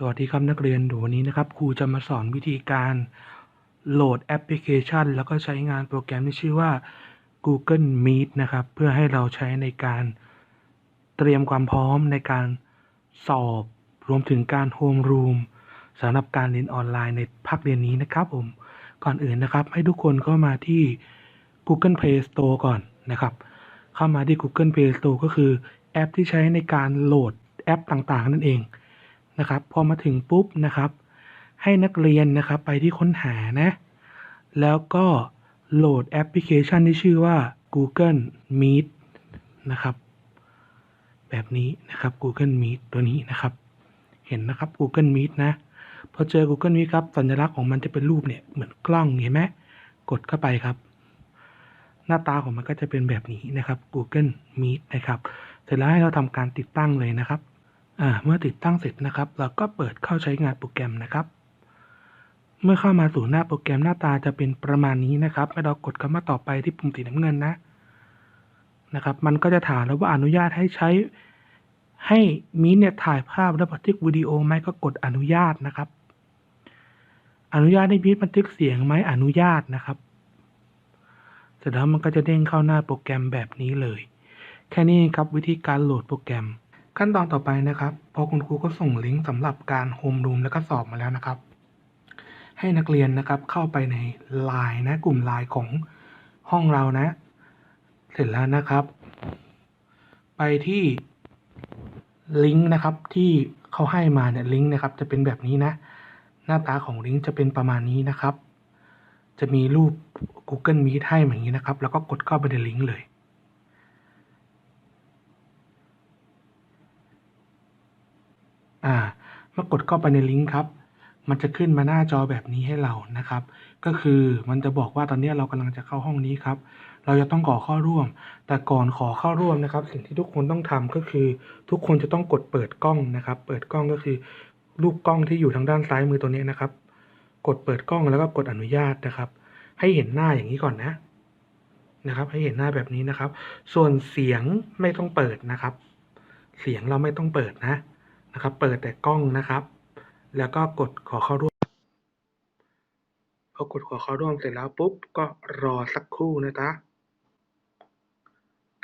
สวัสดีครับนักเรียนเดี๋ยววันนี้นะครับครูจะมาสอนวิธีการโหลดแอปพลิเคชัน แล้วก็ใช้งานโปรแกรมที่ชื่อว่า Google Meet นะครับ เพื่อให้เราใช้ในการเตรียมความพร้อมในการสอบ รวมถึงการโฮมรูมสำหรับการเรียนออนไลน์ในภาคเรียนนี้นะครับผมก่อนอื่นนะครับ ให้ทุกคนเข้ามาที่ Google Play Store ก่อนนะครับ เข้ามาที่ Google Play Store ก็คือแอปที่ใช้ในการโหลดแอปต่างๆ นั่นเอง นะครับ พอมาถึงปุ๊บนะครับ ให้นักเรียนนะครับไปที่ค้นหานะ แล้วก็โหลดแอปพลิเคชันที่ชื่อว่า Google Meet นะครับ แบบนี้นะครับ Google Meet ตัวนี้นะครับ เห็นนะครับ Google Meet นะ พอเจอ Google Meet ครับ สัญลักษณ์ของมันจะเป็นรูปเนี่ย เหมือนกล้องเห็นไหมกดเข้าไปครับ หน้าตาของมันก็จะเป็นแบบนี้นะครับ Google Meet นะครับ เสร็จแล้วให้เราทำการติดตั้งเลยนะครับ เมื่อติดตั้งเสร็จนะครับ เราก็เปิดเข้าใช้งานโปรแกรมนะครับ เมื่อเข้ามาสู่หน้าโปรแกรมหน้าตาจะเป็นประมาณนี้นะครับให้เรากดคำว่าต่อไปที่ปุ่มสีน้ำเงินนะนะครับ มันก็จะถามแล้วว่าอนุญาตให้ใช้ ให้มีเนี่ยถ่ายภาพและบันทึกวิดีโอไหมก็กดอนุญาตนะครับ อนุญาตให้มีบันทึกเสียงไหมอนุญาตนะครับ เสร็จแล้วมันก็จะเด้งเข้าหน้าโปรแกรมแบบนี้เลย แค่นี้ครับวิธีการโหลดโปรแกรม ขั้นตอนต่อไปนะครับ พอคุณครูก็ส่งลิงก์สำหรับการโฮมรูมแล้วก็สอบมาแล้วนะครับ ให้นักเรียนนะครับเข้าไปในไลน์นะกลุ่มไลน์ของห้องเรานะ เสร็จแล้วนะครับ ไปที่ลิงก์นะครับที่เขาให้มาเนี่ยลิงก์นะครับจะเป็นแบบนี้นะ หน้าตาของลิงก์จะเป็นประมาณนี้นะครับ จะมีรูป Google Meet ให้แบบนี้นะครับ แล้วก็กดเข้าไปในลิงก์เลย อ่า เมื่อกดเข้าไปในลิงก์ครับ มันจะขึ้นมาหน้าจอแบบนี้ให้เรานะครับ ก็คือมันจะบอกว่าตอนนี้เรากำลังจะเข้าห้องนี้ครับ เราจะต้องขอเข้าร่วม แต่ก่อนขอเข้าร่วมนะครับ สิ่งที่ทุกคนต้องทำก็คือ ทุกคนจะต้องกดเปิดกล้องนะครับ เปิดกล้องก็คือรูปกล้องที่อยู่ทางด้านซ้ายมือตัวนี้นะครับ กดเปิดกล้องแล้วก็กดอนุญาตนะครับ ให้เห็นหน้าอย่างนี้ก่อนนะนะครับ ให้เห็นหน้าแบบนี้นะครับ ส่วนเสียงไม่ต้องเปิดนะครับ เสียงเราไม่ต้องเปิดนะ นะครับ เปิดแต่กล้องนะครับ แล้วก็กดขอเข้าร่วมพอกดขอเข้าร่วมเสร็จแล้วปุ๊บก็รอสักครู่นะจ๊ะ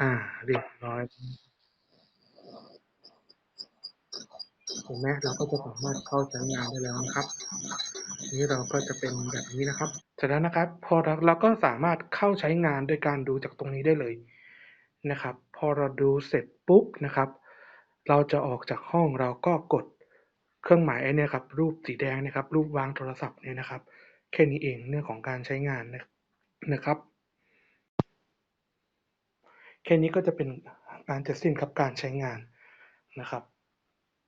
อ่าเรียบร้อยเห็นไหมเราก็จะสามารถเข้าใช้งานได้แล้วนะครับทีนี้เราก็จะเป็นแบบนี้นะครับเสร็จแล้วนะครับ พอเราเราก็สามารถเข้าใช้งานโดยการดูจากตรงนี้ได้เลยนะครับ พอเราดูเสร็จปุ๊บนะครับ เราจะออกจากห้องเราก็กดเครื่องหมายไอ้เนี่ยครับ รูปสีแดงนะครับ รูปวางโทรศัพท์เนี่ยนะครับ แค่นี้เองเรื่องของการใช้งานนะครับ แค่นี้ก็จะเป็นการเสร็จสิ้นครับการใช้งานนะครับ